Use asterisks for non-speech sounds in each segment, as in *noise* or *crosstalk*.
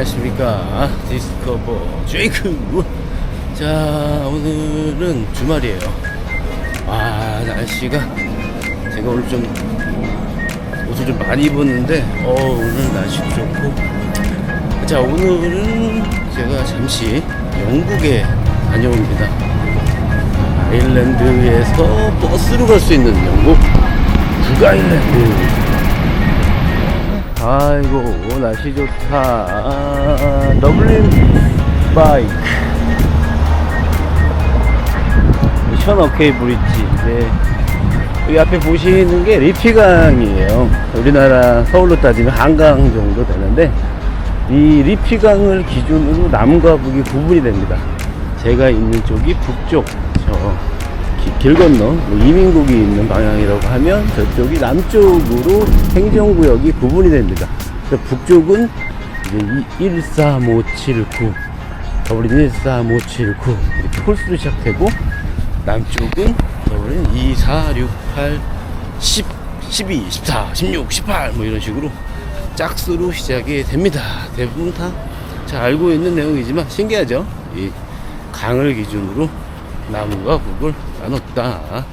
안녕하십니까. 디스커버 제이크. 자 오늘은 주말이에요. 아 날씨가 제가 오늘 좀 옷을 좀 많이 입었는데 어 오늘 날씨도 좋고. 자 오늘은 제가 잠시 영국에 다녀옵니다. 아일랜드에서 버스로 갈 수 있는 영국 북아일랜드 아이고 날씨 좋다. 아, 더블린 바이크. 션 오케이 브릿지. 이제 여기 앞에 보시는 게 리피강이에요. 우리나라 서울로 따지면 한강 정도 되는데 이 리피강을 기준으로 남과 북이 구분이 됩니다. 제가 있는 쪽이 북쪽. 저 기- 길 건너 뭐 이민국이 있는 방향이라고 하면 저쪽이 남쪽으로 행정구역이 구분이 됩니다. 북쪽은 이제 13579 더블린 13579 이렇게 홀수로 시작되고 남쪽은 더블린 2468 10 12 14 16 18 뭐 이런 식으로 짝수로 시작이 됩니다. 대부분 다 잘 알고 있는 내용이지만 신기하죠? 이 강을 기준으로 남과 북을 나눴다.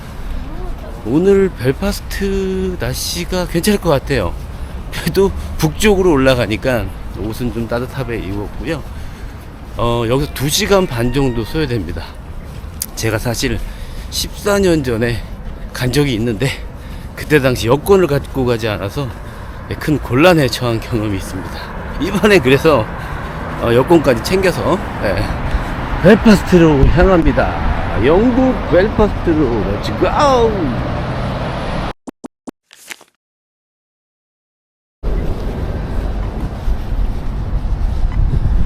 오늘 벨파스트 날씨가 괜찮을 것 같아요. 그래도 북쪽으로 올라가니까 옷은 좀 따뜻하게 입었고요. 어, 여기서 2시간 반 정도 소요됩니다. 제가 사실 14년 전에 간 적이 있는데 그때 당시 여권을 갖고 가지 않아서 큰 곤란에 처한 경험이 있습니다. 이번에 그래서 어, 여권까지 챙겨서 예, 벨파스트로 향합니다. 영국 벨파스트로 렛츠 고!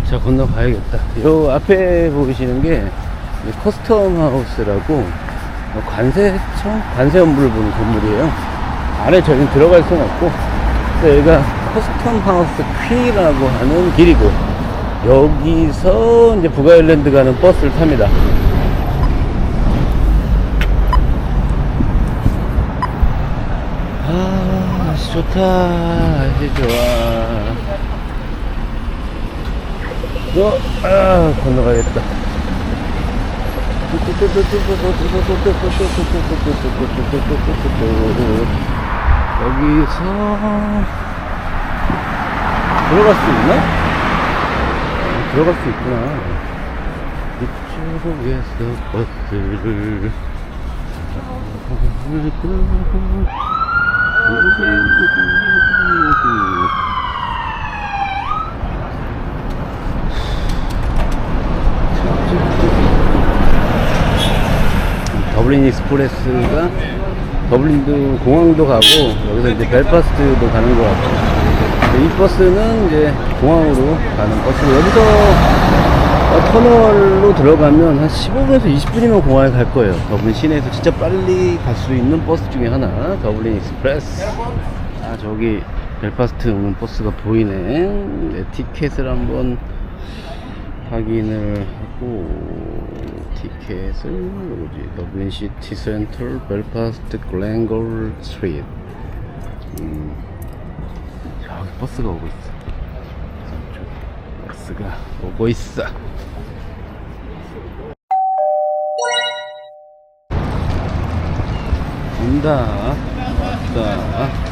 자 건너가야겠다. 요 앞에 보이시는 게이 커스텀 하우스라고 어, 관세청 관세 업무를 보는 건물이에요. 안에 저희는 들어갈 수는 없고 여기가 커스텀 하우스 퀸이라고 하는 길이고 여기서 이제 북아일랜드 가는 버스를 탑니다. 아, 좋다. 날씨 좋아. 어, 아, 건너가겠다. 여기서 들어갈 수 있나? 아, 들어갈 수 있구나. 이쪽에서 버스를 더블린 익스프레스가 더블린도 공항도 가고 여기서 이제 벨파스트도 가는 것 같고 이 버스는 이제 공항으로 가는 버스고 여기서 어, 터널로 들어가면 한 15분에서 20분이면 공항에 갈 거예요. 더블린 시내에서 진짜 빨리 갈 수 있는 버스 중에 하나 더블린 익스프레스. 아 저기 벨파스트 오는 버스가 보이네. 네, 티켓을 한번 확인을 하고 티켓을 뭐지? 더블린 시티 센터 벨파스트 글렌골 스트리트. 음, 저기 버스가 오고 있어 버스가 오고 있어. 온다. 왔다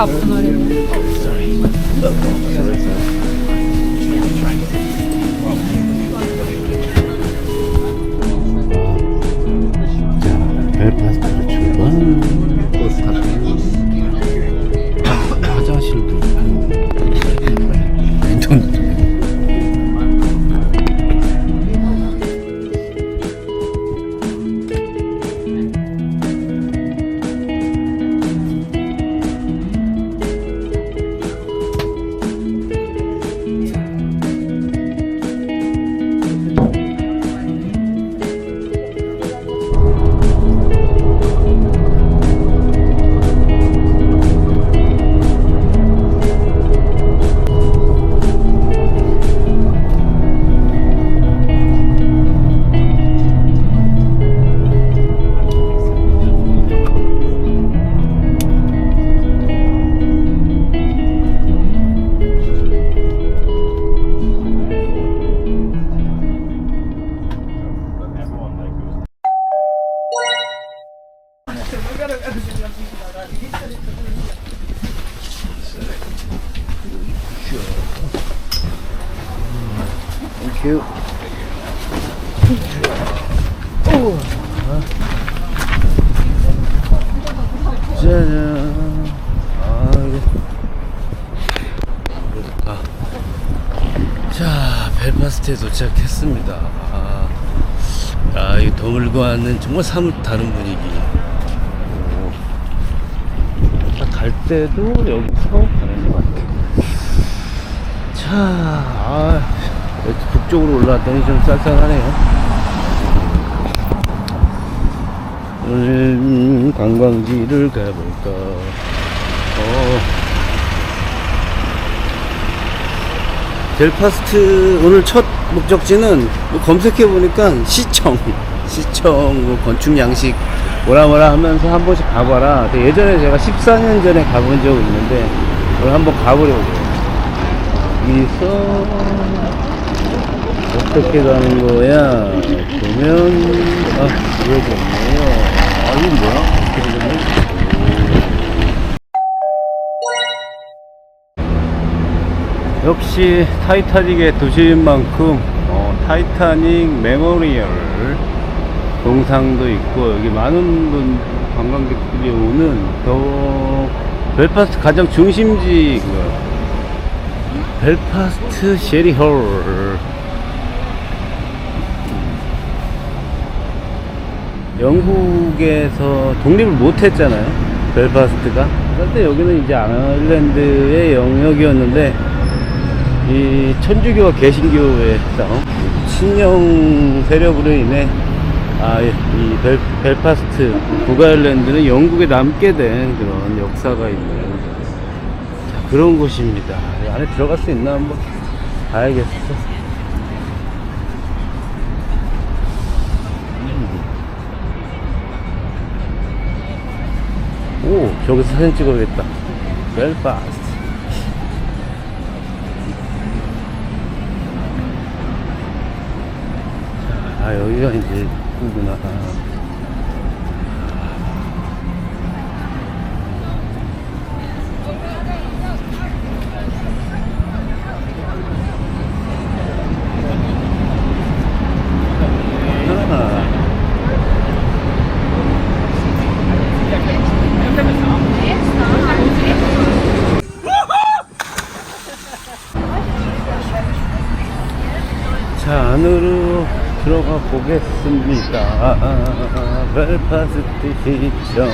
I'm sorry. 자, 벨파스트에 도착했습니다. 아, 아, 이 더물과는 정말 사뭇 다른 분위기. 오. 딱갈 때도 여기서 가는 것 같아. 자, 아, 북쪽으로 올라왔더니 좀 쌀쌀하네요. 오늘 관광지를 가볼까? 어. 델파스트 오늘 첫 목적지는 뭐 검색해 보니까 시청, *laughs* 시청 뭐 건축 양식 뭐라 뭐라 하면서 한 번씩 가봐라. 예전에 제가 14년 전에 가본 적 있는데 오늘 한번 가보려고. 여기서 어떻게 가는 거야? 보면 아 이거 없네요. 아 이거 뭐야? 역시 타이타닉의 도시인 만큼 어, 타이타닉 메모리얼 동상도 있고 여기 많은 분 관광객들이 오는 더 벨파스트 가장 중심지 그 벨파스트 쉐리홀. 영국에서 독립을 못했잖아요 벨파스트가. 그런데 여기는 이제 아일랜드의 영역이었는데 이 천주교와 개신교의 싸움 친영 세력으로 인해 아, 이 벨, 벨파스트 북아일랜드는 영국에 남게 된 그런 역사가 있는 자, 그런 곳입니다. 이 안에 들어갈 수 있나 한번 봐야겠어. 음. 오, 저기서 사진 찍어야겠다. 벨파스트. 아, 여기가 이제 입구구나. 아. 자, 안으로 들어 가 보겠습니다. 벨파스트 시청.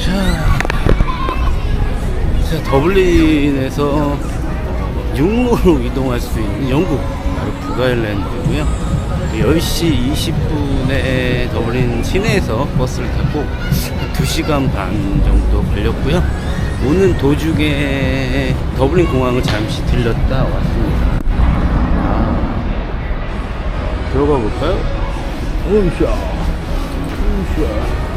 자, 자, 더블린에서 육로로 이동할 수 있는 영국, 바로 북아일랜드고요 10시 20분에 더블린 시내에서 버스를 타고 2시간 반 정도 걸렸고요. 오는 도중에 더블린 공항을 잠시 들렸다 왔습니다. 아, 들어가 볼까요? 으쌰, 으쌰.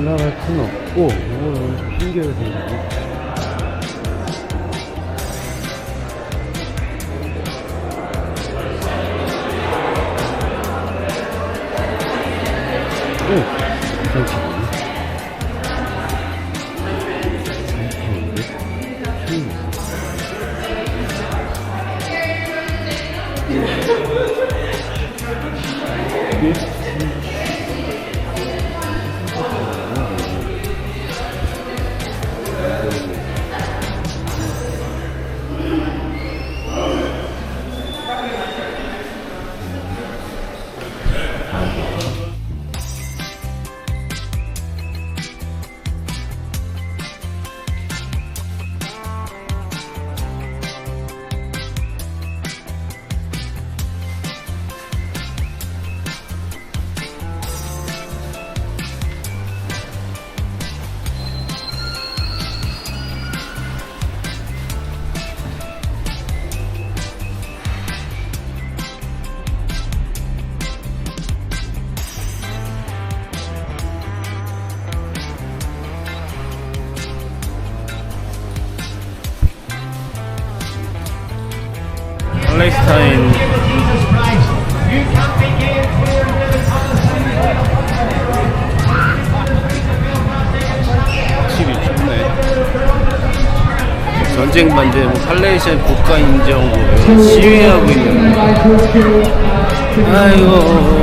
올라갈 수는 없고, 오, 신기하게 생겼네. 팔레스타인 확실히 춥네. 전쟁 반대 뭐 팔레스타인 국가 인정 뭐 시위하고 있는 아이고